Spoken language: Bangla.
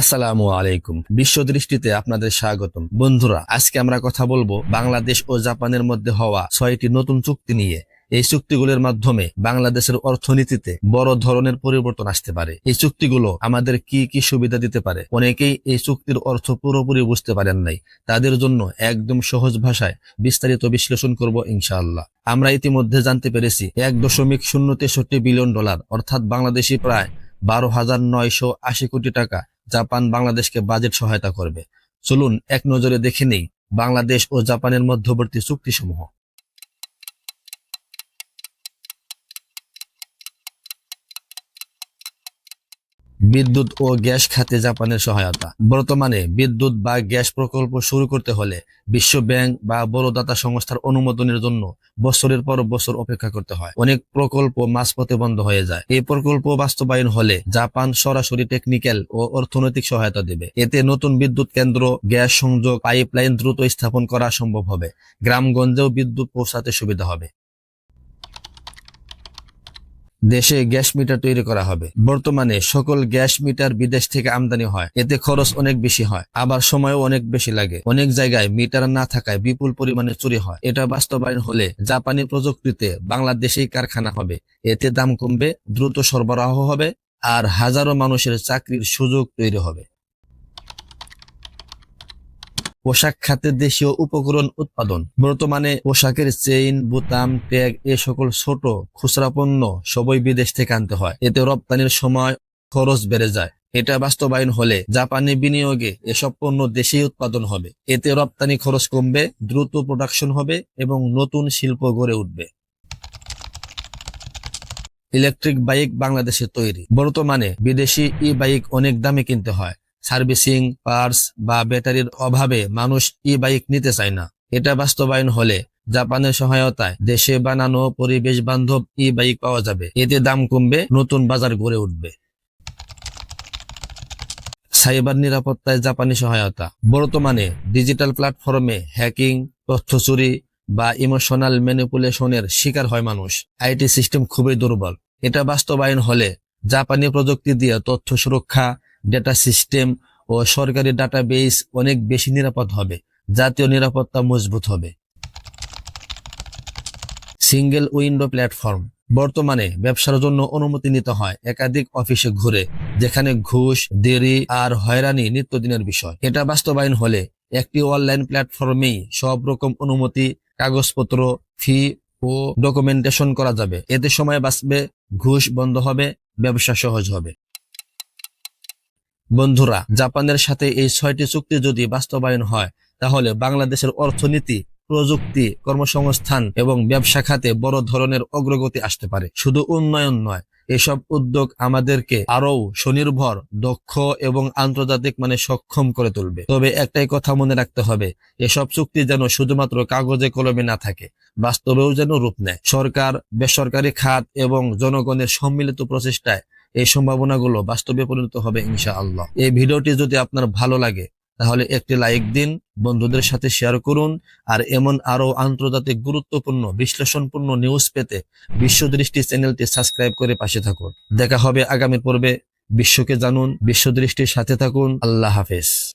আসসালামু আলাইকুম। বিশ্ব দৃষ্টিতে আপনাদের স্বাগতম। বন্ধুরা, আজকে আমরা কথা বলব বাংলাদেশ ও জাপানের মধ্যে হওয়া ছয়টি নতুন চুক্তি নিয়ে। এই চুক্তিগুলোর মাধ্যমে বাংলাদেশের অর্থনীতিতে বড় ধরনের পরিবর্তন আসতে পারে। এই চুক্তিগুলো আমাদের কি কি সুবিধা দিতে পারে? অনেকেই এই চুক্তির অর্থ পুরোপুরি বুঝতে পারেন নাই। তাদের জন্য একদম সহজ ভাষায় বিস্তারিত বিশ্লেষণ করব ইনশাআল্লাহ। আমরা ইতিমধ্যে জানতে পেরেছি, এক দশমিক শূন্য তেষট্টি বিলিয়ন ডলার, অর্থাৎ বাংলাদেশি প্রায় বারো হাজার নয়শো আশি কোটি টাকা জাপান বাংলাদেশকে বাজেট সহায়তা করবে। চলুন এক নজরে দেখে নেই বাংলাদেশ ও জাপানের মধ্যবর্তী চুক্তিসমূহ। বিদ্যুৎ ও গ্যাস খাতে জাপানের সহায়তা। বর্তমানে বিদ্যুৎ বা গ্যাস প্রকল্প শুরু করতে হলে বিশ্ব ব্যাংক বা বড় দাতা সংস্থার অনুমোদনের জন্য বছরের পর বছর অপেক্ষা করতে হয়। অনেক প্রকল্প মাঝপথে বন্ধ হয়ে যায়। এই প্রকল্প বাস্তবায়ন হলে জাপান সরাসরি টেকনিক্যাল ও অর্থনৈতিক সহায়তা দেবে। এতে নতুন বিদ্যুৎ কেন্দ্র, গ্যাস সংযোগ, পাইপলাইন দ্রুত স্থাপন করা সম্ভব হবে। গ্রামগঞ্জেও বিদ্যুৎ পৌঁছাতে সুবিধা হবে। দেশে গ্যাস মিটার তৈরি করা হবে। বর্তমানে সকল গ্যাস মিটার বিদেশ থেকে আমদানি হয়। এতে খরচ অনেক বেশি হয়, আবার সময়ও অনেক বেশি লাগে। অনেক জায়গায় মিটার না থাকায় বিপুল পরিমাণে চুরি হয়। এটা বাস্তবায়ন হলে জাপানি প্রযুক্তিতে বাংলাদেশেই কারখানা হবে। এতে দাম কমবে, দ্রুত সরবরাহ হবে, আর হাজারো মানুষের চাকরির সুযোগ তৈরি হবে। পোশাক খাতে দেশীয় উপকরণ উৎপাদন। বর্তমানে পোশাকের চেইন, বুতাম, ট্যাগ এ সকল ছোট খুচরা পণ্য সবই বিদেশ থেকে আনতে হয়। এতে রপ্তানির সময় খরচ বেড়ে যায়। এটা বাস্তবায়ন হলে জাপানি বিনিয়োগে এসব পণ্য দেশেই উৎপাদন হবে। এতে রপ্তানি খরচ কমবে, দ্রুত প্রোডাকশন হবে এবং নতুন শিল্প গড়ে উঠবে। ইলেকট্রিক বাইক বাংলাদেশে তৈরি। বর্তমানে বিদেশি ই বাইক অনেক দামে কিনতে হয়। সার্ভিসিং পার্টস বা ব্যাটারির অভাবে মানুষ ই বাইক নিতে চায় না। এটা বাস্তবায়ন হলে জাপানের সহায়তায় দেশে বানানো পরিবেশ বান্ধব ই বাইক পাওয়া যাবে। এতে দাম কমবে, নতুন বাজার গড়ে উঠবে। সাইবার নিরাপত্তায় জাপানি সহায়তা। বর্তমানে ডিজিটাল প্ল্যাটফর্মে হ্যাকিং, তথ্য চুরি বা ইমোশনাল ম্যানিপুলেশনের শিকার হয় মানুষ। আইটি সিস্টেম খুবই দুর্বল। এটা বাস্তবায়ন হলে জাপানি প্রযুক্তি দিয়ে তথ্য সুরক্ষা ডেটা সিস্টেম ও সরকারি ডাটাবেস অনেক বেশি নিরাপদ হবে, জাতীয় নিরাপত্তা মজবুত হবে। সিঙ্গেল উইন্ডো প্ল্যাটফর্ম বর্তমানে ব্যবসার জন্য অনুমতি নিতে হয় একাধিক অফিসে ঘুরে, যেখানে ঘুষ, দেরি আর হয়রানি নিত্যদিনের বিষয়। এটা বাস্তবায়ন হলে একটি অনলাইন প্ল্যাটফর্মেই সব রকম অনুমতি, কাগজপত্র ফি ও ডকুমেন্টেশন করা যাবে। এতে সময় বাঁচবে, ঘুষ বন্ধ হবে, ব্যবসা সহজ হবে। বন্ধুরা, জাপানের সাথে এই ছয়টি চুক্তি যদি বাস্তবায়ন হয়, তাহলে বাংলাদেশের অর্থনীতি, প্রযুক্তি, কর্মসংস্থান এবং ব্যবসা খাতে বড় ধরনের অগ্রগতি আসতে পারে। শুধু উন্নয়ন নয়, এসব উদ্যোগ আমাদেরকে আরও স্বনির্ভর, দক্ষ এবং আন্তর্জাতিক মানে সক্ষম করে তুলবে। তবে একটাই কথা মনে রাখতে হবে, এসব চুক্তি যেন শুধুমাত্র কাগজে কলমে না থাকে, বাস্তবেও যেন রূপ নেয়। সরকার, বেসরকারি খাত এবং জনগণের সম্মিলিত প্রচেষ্টায় এই সম্ভাবনাগুলো বাস্তবে পরিণত হবে ইনশা আল্লাহ এই ভিডিওটি যদি আপনার ভালো লাগে, তাহলে একটি লাইক দিন, বন্ধুদের সাথে শেয়ার করুন, আর এমন আরও আন্তর্জাতিক গুরুত্বপূর্ণ, বিশ্লেষণপূর্ণ নিউজ পেতে বিশ্বদৃষ্টি চ্যানেলটি সাবস্ক্রাইব করে পাশে থাকুন। দেখা হবে আগামী পর্বে। বিশ্বকে জানুন বিশ্বদৃষ্টির সাথে থাকুন। আল্লাহ হাফেজ।